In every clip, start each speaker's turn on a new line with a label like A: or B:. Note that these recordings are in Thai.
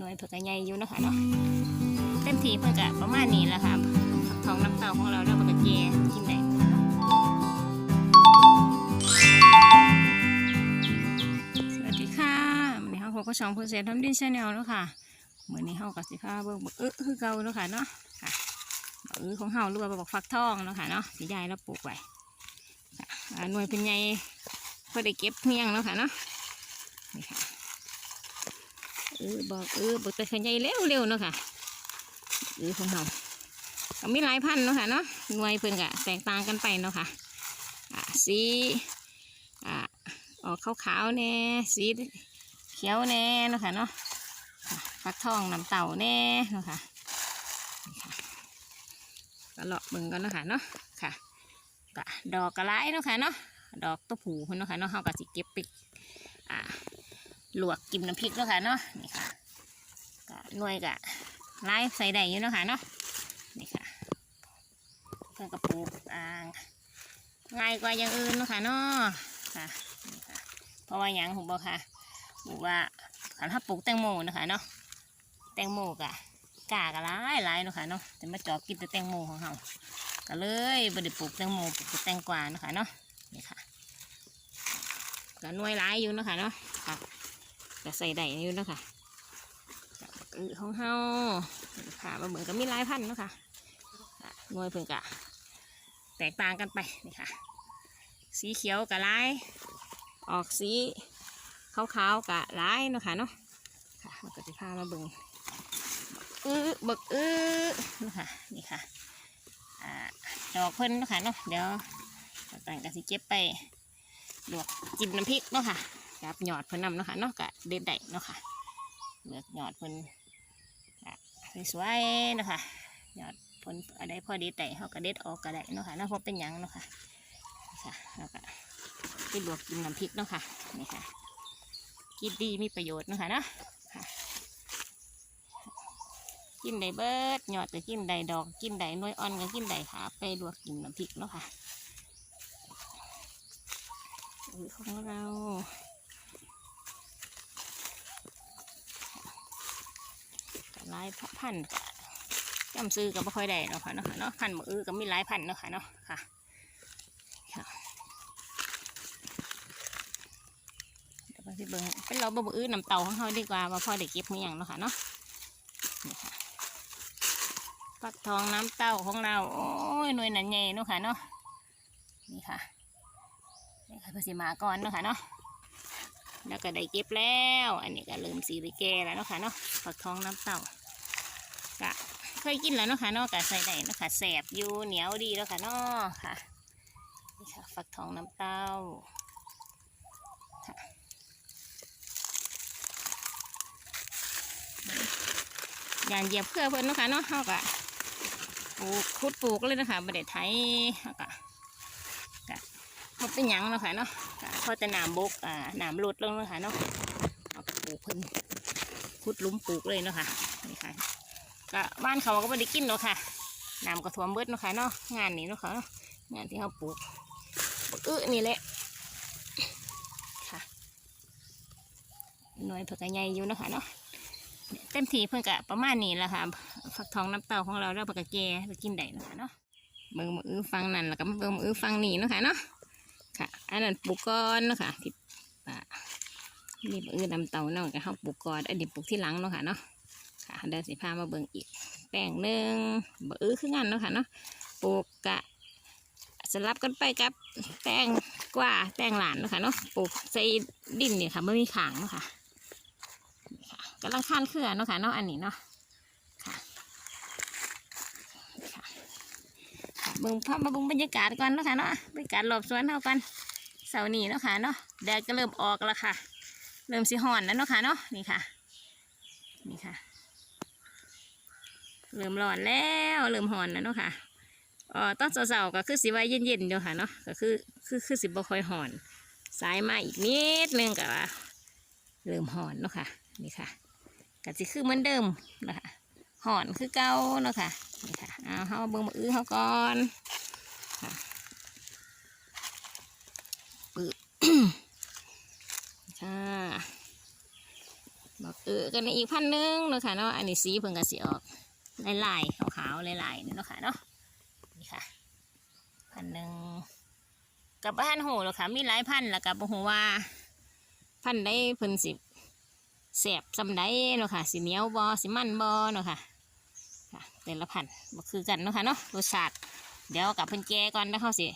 A: หน่วยเผือกใหญ่อยู่เนาะคะเนาะเต็มทีเพิ่นกะประมาณนี้แหละค่ะผักทองน้ำเต้าของเราแล้วมันก็แย่กินได้สวัสดีค่ะวันนี้เฮากับช่องผู้เสียทำดินชาแนลเนาะค่ะเหมือนนี้เฮากับสิพาเบิ่งบักอึคือเก่าเนาะค่ะเนาะค่ะบักอึของเฮาหรือว่าบักฟักทองเนาะค่ะเนาะสิยายเราปลูกไว้หน่วยเป็นใหญ่พอได้เก็บเมียงเนาะค่ะเนาะนี่ค่ะ เออบอกเออบอกแต่ขยายเร็วเร็วเนาะค่ะเออของเราก็มีหลายพันธุ์เนาะค่ะเนาะหน่วยเพิ่นก็แตกต่างกันไปเนาะค่ะอ่าสีอ่าออกขาวๆแน่สีเขียวแน่เนาะค่ะเนาะฟักทองน้ำเต่าแน่เนาะค่ะก็เลาะเบิ่งกันเนาะค่ะเนาะค่ะก็ดอกกระไรเนาะค่ะเนาะดอกตัวผูเนเนาะค่ะเนาะเฮาก็สิเก็บไปอ่า ลวกกินน้ำพริกแล้วค่ะเนาะนี่ค่ะก็หน่วยกะไล่ใส่ได้อยู่เนาะค่ะเนาะนี่ค่ะเพื่อกระปลูกอ่างง่ายกว่าอย่างอื่นเนาะค่ะเนาะค่ะนี่ค่ะเพราะว่าอย่างผมบอกค่ะบอกว่าขันถ้าปลูกแตงโมนะคะเนาะแตงโมกะกากะร้ายหลายนะค่ะเนาะแต่มาจอบกินแต่แตงโมของเราก็เลยบ่ได้ปลูกแตงโมปลูกแตงกวานะค่ะเนาะนี่ค่ะก็น่วยหลายอยู่นะค่ะเนาะค่ะ ก็ใส่ได้อยู่นะค่ะกับอือของเฮาค่ะมาเหมือนกับมีหลายพันธุ์นะคะอะหน่วยเพิ่งกะแตกต่างกันไปนี่ค่ะ สีเขียวกับลาย ออกสีขาวๆกับลายเนาะค่ะเนาะค่ะมันก็จะพามาเบิ่งอื้อบักอื้อนะค่ะนี่ค่ะอ่าดอกเพิ่นเนาะค่ะเนาะเดี๋ยวต่างกันสิเก็บไปลวกจิ้มน้ำพริกเนาะค่ะ ครับหยอดเพิ่นนำเนาะค่ะเนาะกะเด็ดได้เนาะค่ะเลือกหยอดเพิ่นอะสวยๆเนาะค่ะหยอดพ่นอะไรพอดีแต่เขาก็เด็ดออกก็ได้เนาะค่ะเนาพราะเป็นยังเนาะค่ะค่ะแล้วก็ไปลวกกินน้ำพริกเนาะค่ะนี่ค่ะกินดีมีประโยชน์เนาะค่ะเนาะกินได้เบิดหยอดก็กินได้ดอก กินได้น้อยอ่อนก็กินได้ค่ะไปลวกกินน้ำพริกเนาะค่ะของเรา หลายพันธุ์ก็จำซื้อก็ไม่ค่อยได้เนาะค่ะเนาะเนาะพันมือก็มีหลายพันเนาะค่ะเนาะค่ะค่ะเดี๋ยวไปที่เบิ้งเป็นเราบ่อื้อน้ำเต่าของเขาดีกว่าว่าพอได้เก็บมืออย่างเนาะค่ะเนาะนี่ค่ะฟักทองน้ำเต้าของเราโอ้ยหน่วยหนันใหญ่เนาะค่ะเนาะนี่ค่ะนี่ค่ะเพื่อสิมาก่อนเนาะค่ะเนาะแล้วก็ได้เก็บแล้ว อันนี้ก็เริ่มสีได้แก่แล้วเนาะค่ะเนาะฝักทองน้ำเต้า เคยกินแล้วเนาะค่ะนาะกะใส่ได้นะคะแสบอยู่เหนียวดีแล้วค่ะนาะค่ะนี่ค่ะฝักทองน้ำเต้าค่านเหยียบเพื่อเพิ่อนนะคะเนาะเฮากะปลูกคุดปลูกเลยนะคะประเด็ไทยเากะกะบ่เป็นหยังเนาะค่ะเนาะค่ะพอจะหนามบกอ่าหนามหลุดลงแล้วค่ะเนาะเอาปลูกเพิ่นขุดลุมปลูกเลยเนาะค่ะนี่ค่ะ ก็บ้านเขาก็ไม่ได้กินเนาะค่ะนามก็ท่วมเบิดเนาะค่ะเนาะงานนี้เนาะค่ะเนาะงานที่เขาปลูกบักอื้อนี่แหละค่ะหน่วยผือกใหญ่อยู่เนาะค่ะเนาะเต็มทีเพิ่นกะประมาณนี้แหละค่ะฟักทองน้ำเต้าของเราเพิ่นกะแก่ไปกินได้เนาะค่ะเนาะเบิ่งมืออฟังนั่นแล้วก็เบิ่งมืออื้อฟังนี่เนาะค่ะเนาะค่ะ อันนั้นปลูกก้อนเนาะค่ะที่ป่านี่บือดำเต่าเนาะกับเขาปลูกก้อนอันนี้ปลูกที่หลังเนาะค่ะเนาะ ค่ะเดี๋ยวสิพามาเบิ่งอีก แป้งหนึ่งบือคืองานเนาะค่ะเนาะปลูกกะสลับกันไปกับแป้งกว่าแป้งหลานเนาะค่ะเนาะปลูกใส่ดินเนี่ยค่ะไม่มีขางเนาะค่ะนี่ค่ะกำลังขั้นเครือเนาะค่ะเนาะอันนี้เนาะค่ะเบิ่งภาพมาเบิ่งบรรยากาศก่อนเนาะค่ะเนาะบรรยากาศรอบสวนเท่ากันเสาร์นี้เนาะค่ะเนาะแดดก็เริ่มออกแล้วค่ะ เริ่มสิห่อนแล้วเนาะค่ะเนาะนี่ค่ะ นี่ค่ะ เริ่มร้อนแล้วเริ่มห่อนแล้วเนาะค่ะออตอนเสาร์ก็คือสิว่าเย็นๆเดียวค่ะเนาะก็คือคือคือสิบ่ค่อยห่อน สายมาอีกนิดนึงก็ว่าเริ่มห่อนเนาะค่ะนี่ค่ะก็สิคือเหมือนเดิมนะคะห่อนคือเก่าเนาะค่ะนี่ค่ะเอาเขาเบิ่งมาอื้อเขาก่อนค่ะปึ๊บค่ะบอกเอออกันในอีกพันหนึ่งเนาะค่ะเนาะอันนี้สีเพิ่งกระสีออก ลายๆขาวๆลายๆนี่เนาะค่ะเนาะนี่ค่ะพันหนึ่งกับพันโหหรอกค่ะ มีหลายพันแล้วกับโหว่าพันได้เพิ่นสิบแสบสำได้เนาะค่ะสีเหนียวบอสีมันบอเนาะค่ะค่ะ แต่ละพันบ่คือกันเนาะค่ะเนาะรสชาติเดี๋ยวกับเพิ่นแกก่อนแล้วเขาสิ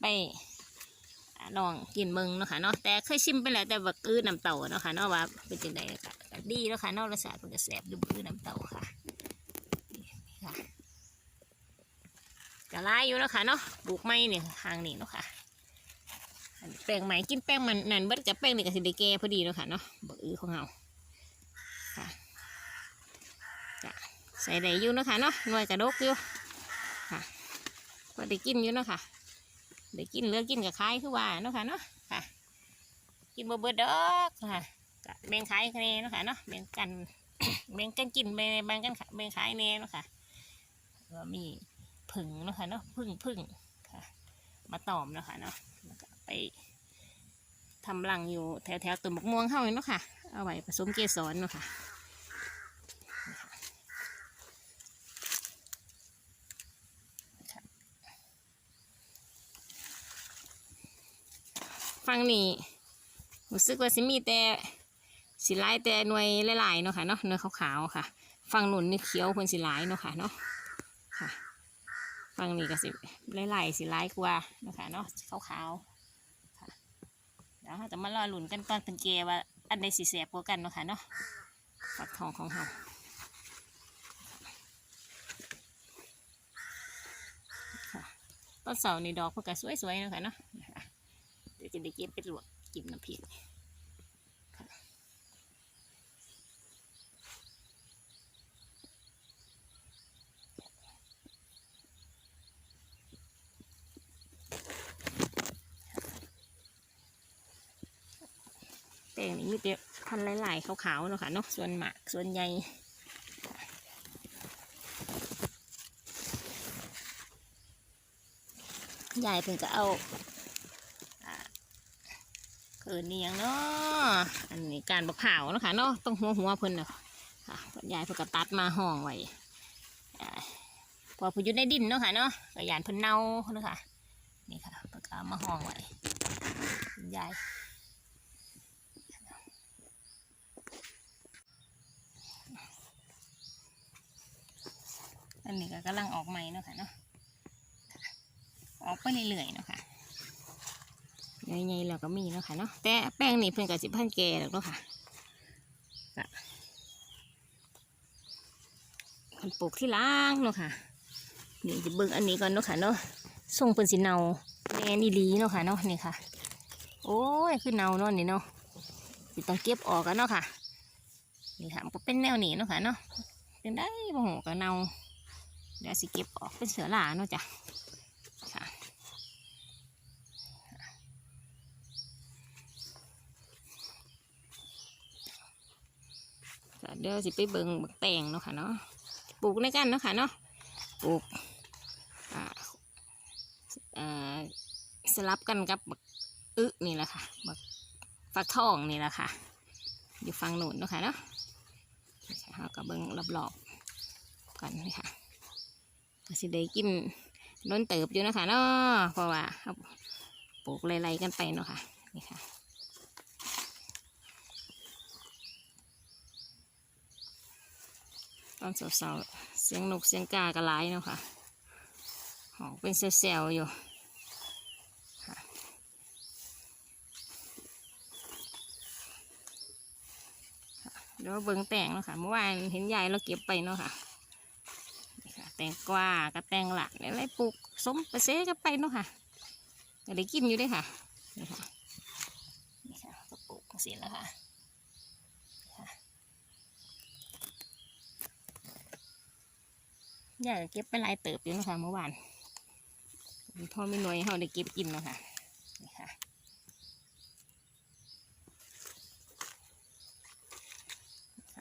A: ไปลองกินมืองเนาะค่ะเนาะแต่เคยชิมไปแล้วแต่ว่ากือน้ำเต่าเนาะค่ะเนาะว่าเป็นจังไดก็ดีเนาะค่ะเนาะรสชาติมันก็แซ่บดูบือน้ำเต่าค่ะนี่ค่ะ ก็หลายอยู่นะค่ะเนาะปลูกไม้เนี่ยทางนี้เนาะค่ะแป้งไหมกินแป้งมันนั่นเบิดกับแป้งนี่ก็สิได้แก่พอดีเนาะค่ะเนาะบักอือของเราค่ะจะใส่ได้อยู่เนาะค่ะเนาะหน่วยกระดกอยู่ค่ะพอได้กินอยู่เนาะค่ะได้กินเลือกกินกับขายคือว่าเนาะค่ะเนาะค่ะ กินบ่เบิดดอกค่ะก็แบ่งขายกันแน่เนาะค่ะเนาะแบ่งกันแบ่งกันกินแบ่งแบงกันแบ่งขายแน่เนาะค่ะก็มี ผึ่งนะค่ะเนาะผึ่งผึ่งค่ะ มาตอมนะค่ะเนาะแล้วก็ไปทำรังอยู่แถวแถวๆต้นมะม่วงเข้าเนาะค่ะ เอาไว้ผสมเกสรเนาะค่ะฟังนี่รู้สึกว่าสิมีแต่สีลายแต่หน่วยหลายๆเนาะค่ะเนาะหน่วยขาวๆค่ะฟังหนุนนี่เขียวเพิ่นสีลายเนาะค่ะเนาะค่ะ ฟังนี่ก็สิหลายๆสีลายกว่านะคะเนาะขาวๆค่ะเดี๋ยวเราจะมารอหลุนกันตอนเป็นเกว่าอันใดสีแสบกว่ากันเนาะค่ะเนาะฝักทองของเราต้นเสาในดอกพิ่นก็สวยๆนะคะเนาะเดี๋ยวจะได้เก็บไปลวกกินน้ำพริก แป้งนี่มีแต่พันหลายๆขาวๆเนาะค่ะเนาะส่วนหมากส่วนใหญ่ยายเพิ่งก็เอาเกิดนี่ยังเนาะอันนี้การบะเผาวเนาะค่ะเนาะต้องหัวหัวเพิ่นเนาะค่ะยายเพิ่นก็ตัดมาห้องไว้อ่าพอเพนยู่ในดินเนาะค่ะเนาะก็ยานเพิ่นเน่าเนาะค่ะนี่ค่ะเพิ่นก็มาห้องไว้ยาย นนี้ก็กำลังออกใหม่เนาะค่ะเนาะออกไปเรื่อยๆเนาะค่ะใหญ่ๆเราก็มีเนาะค่ะเนาะแต่แป้งนี่เพิ่นกับสิพันแก่แล้วเนาะค่ะก็เพิ่นปลูกที่ล้างเนาะค่ะนี่จะเบิ่งอันนี้ก่อนเนาะค่ะเนาะส่งเพิ่นสิเนาแน่นี่ลีเนาะค่ะเนาะนี่ค่ะ โอ้ยคือเนาเนาะนี่เนาะสิต้องเก็บออกกันเนาะค่ะนี่ค่ะมันก็เป็นแนวนีเนาะค่ะเนาะเป็นได้บ่หูกับเนา เดี๋ยวสิเก็บออกเป็นเสือหลาเนาะจ้ะค่ะเดี๋ยวสิไปเบิ่งบักแตงเนาะค่ะเนาะปลูกในกันเนาะค่ะเนาะปลูกอ่าอ่าสลับกันกับบักอึนี่แหละค่ะบักฟักทองนี่แหละค่ะ อยู่ฝั่งนู้นเนาะค่ะเนาะเราก็เบิงรอบๆกันนี่ค่ะ ก็สิได้กินล้นเติบอยู่นะคะเนาะเพราะว่าปลูกไล่ๆกันไปเนาะค่ะนี่ค่ะตอนสาวๆเสียงนกเสียงกากระไลายเนาะค่ะหองเป็นเซลล์อยู่เดี๋ยวเบิ่งแต่งเนาะค่ะเมื่อวานเห็นยายเราเก็บไปเนาะค่ะนี่ค่ะ ตงกวากับแตงหลักอะไรปลูกสมไปเซกันไปเนาะค่ะก็ได้กินอยู่ด้วยค่ะนี่ค่ะนี่ค่ะก็ปลูกเสร็จแล้วค่ะอยากเก็บไปลายเติบอยู่เนาะคะเมื่อวานพ่อไม่หน่วยให้เราได้เก็บกินเนาะค่ะนี่ค่ะ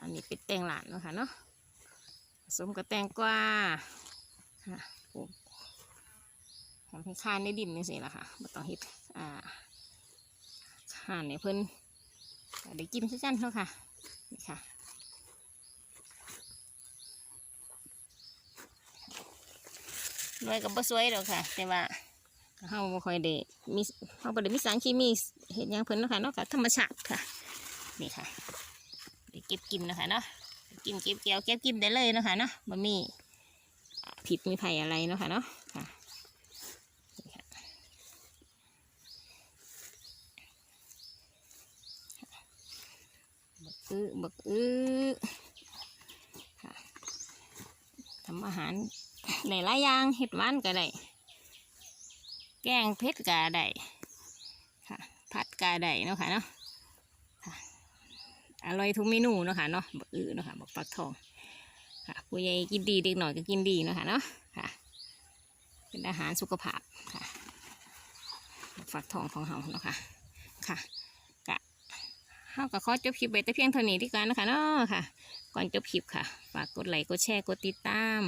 A: อันนี้เป็นแตงหลานเนาะค่ะเนาะ สมกับแตงกวาค่ะปลูกทำให้คานในดินนี่สิละค่ะไม่ต้องเห็ดอ่าคานเนเพิ่นไดี๋ยวกินขึ้นกันเนาะค่ะนี่ค่ะด้วยกับบ่สวยดอกค่ะ แต่ว่าเฮาบ่ค่อยได้มีเฮาบ่ได้มีสารเคมีเห็นหยังเพิ่นเนาะค่ะนอกจากธรรมชาติค่ะ นี่ค่ะได้เก็บกินเนาะค่ะเนาะ กินเก็บเกี่ยวเก็บกินได้เลยนะคะเนาะบ่มีผิดมีภัยอะไรเนาะค่ะเนาะค่ะบักอื้อบักอื้อค่ะทำอาหารได้หลายอย่างเห็ดหวานก็ได้แกงเผ็ดก็ได้ค่ะ ผัดก็ได้เนาะค่ะเนาะ อร่อยทุกเมนูเนาะค่ะเนาะบักอือเนาะค่ะบักฟักทองค่ะผู้ใหญ่กินดีเด็กหน่อยก็กินดีเนาะค่ะเนาะค่ะเป็นอาหารสุขภาพค่ะบักทองของเฮาเนาะค่ะค่ะกะเฮาก็ขอจบคลิปไปแต่เพียงเท่านี้ดีกว่านะคะเนาะค่ะ ก่อนจบคลิปค่ะฝากกดไลค์กดแชร์กดติดตาม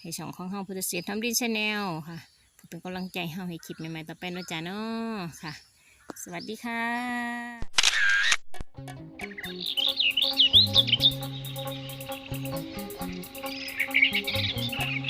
A: ให้ช่องของเฮาพุทธเสียรทำดินชาแนลค่ะเพื่อเป็นกำลังใจให้เฮาให้คลิปใหม่ๆต่อไปนะจ๊ะเนาะค่ะ สวัสดีค่ะ Thank you.